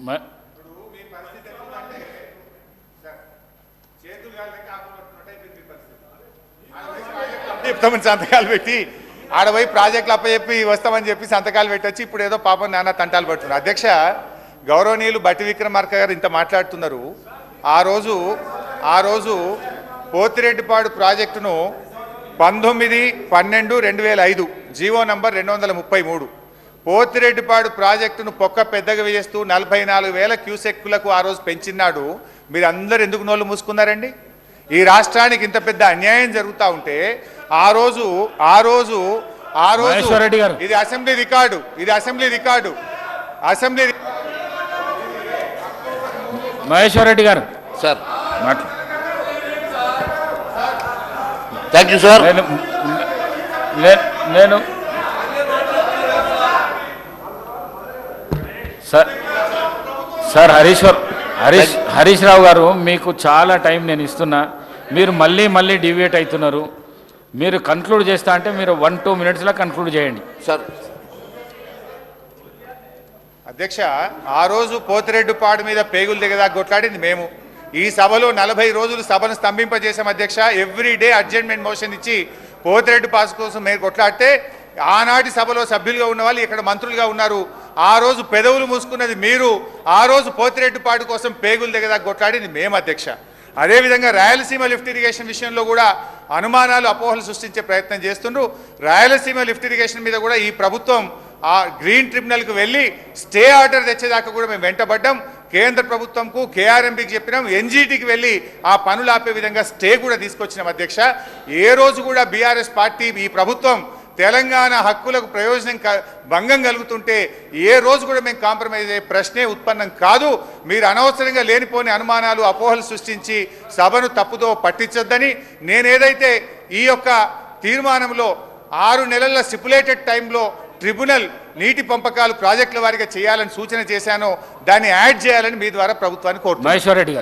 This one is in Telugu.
మ- చెప్తామని సంతకాలు పెట్టి ఆడపోయి ప్రాజెక్టులు అప్పచెప్పి వస్తామని చెప్పి సంతకాలు పెట్టొచ్చి ఇప్పుడు ఏదో పాపం నాన్న తంటాలు పడుతున్నారు. అధ్యక్ష గౌరవనీయులు బట్టి విక్రమార్క గారు ఇంత మాట్లాడుతున్నారు. ఆ రోజు ఆ రోజు పోతిరెడ్డిపాడు ప్రాజెక్టును పంతొమ్మిది పన్నెండు రెండు వేల ఐదు జీవో నంబర్ రెండు వందల ముప్పై మూడు. పోతిరెడ్డిపాడు ప్రాజెక్టును పొక్క పెద్దగా వేస్తూ నలభై నాలుగు వేల క్యూసెక్కులకు ఆ రోజు పెంచినాడు. మీరు అందరు ఎందుకు నోళ్ళు మూసుకున్నారండి? ఈ రాష్ట్రానికి ఇంత పెద్ద అన్యాయం జరుగుతూ ఉంటే ఆ రోజు ఆ రోజు ఆ రోజు మహేశ్వర్ రెడ్డి గారు. ఇది అసెంబ్లీ రికార్డు ఇది assembly record. Assembly Maheshwar Reddy గారు. సార్. Thank you sir. నేను నే- నేను సార్ సార్ హరీశ్వర్ హరీష్ హరీష్ రావు గారు మీకు చాలా టైం నేను ఇస్తున్నా. మీరు మళ్ళీ మళ్ళీ డివియేట్ అవుతున్నారు. మీరు కన్క్లూడ్ చేస్తా అంటే మీరు వన్ టూ మినిట్స్లో కన్క్లూడ్ చేయండి. సార్. అధ్యక్ష ఆ రోజు పోతిరెడ్డిపాడు మీద పేగులు దిగదా కొట్లాడింది మేము. ఈ సభలో నలభై రోజులు సభను స్తంభింపజేసాం అధ్యక్ష. ఎవ్రీ డే అడ్జర్న్మెంట్ మోషన్ ఇచ్చి పోతిరెడ్డి పాస్ కోసం మేము కొట్లాడితే ఆనాటి సభలో సభ్యులుగా ఉన్న వాళ్ళు ఇక్కడ మంత్రులుగా ఉన్నారు. ఆ రోజు పెదవులు మూసుకున్నది మీరు ఆ రోజు పోతిరెడ్డిపాడు కోసం పేగులు దగ్గర కొట్లాడింది మేము అధ్యక్ష. అదేవిధంగా రాయలసీమ లిఫ్ట్ ఇరిగేషన్ విషయంలో కూడా అనుమానాలు అపోహలు సృష్టించే ప్రయత్నం చేస్తుండ్రు. రాయలసీమ లిఫ్ట్ ఇరిగేషన్ మీద కూడా ఈ ప్రభుత్వం ఆ గ్రీన్ ట్రిబ్యునల్కి వెళ్ళి స్టే ఆర్డర్ తెచ్చేదాకా కూడా మేము వెంటబడ్డాం. కేంద్ర ప్రభుత్వంకు కేఆర్ఎంపీకి చెప్పినాం. ఎన్జీటీకి వెళ్ళి ఆ పనులు ఆపే విధంగా స్టే కూడా తీసుకొచ్చినాం అధ్యక్ష. ఏ రోజు కూడా బీఆర్ఎస్ పార్టీ ఈ ప్రభుత్వం తెలంగాణ హక్కులకు ప్రయోజనం క- భంగం కలుగుతుంటే ఏ రోజు కూడా మేము కాంప్రమైజ్ అయ్యే ప్రశ్నే ఉత్పన్నం కాదు. మీరు అనవసరంగా లేనిపోని అనుమానాలు అపోహలు సృష్టించి సభను తప్పుదో పట్టించొద్దని నేనేదైతే ఈ యొక్క తీర్మానంలో ఆరు నెలల సిపులేటెడ్ టైంలో ట్రిబ్యునల్ నీటి పంపకాలు ప్రాజెక్టుల వారిగా చేయాలని సూచన చేశానో దాన్ని యాడ్ చేయాలని మీ ద్వారా ప్రభుత్వాన్ని కోరుతున్నాను. రెడ్డి గారు.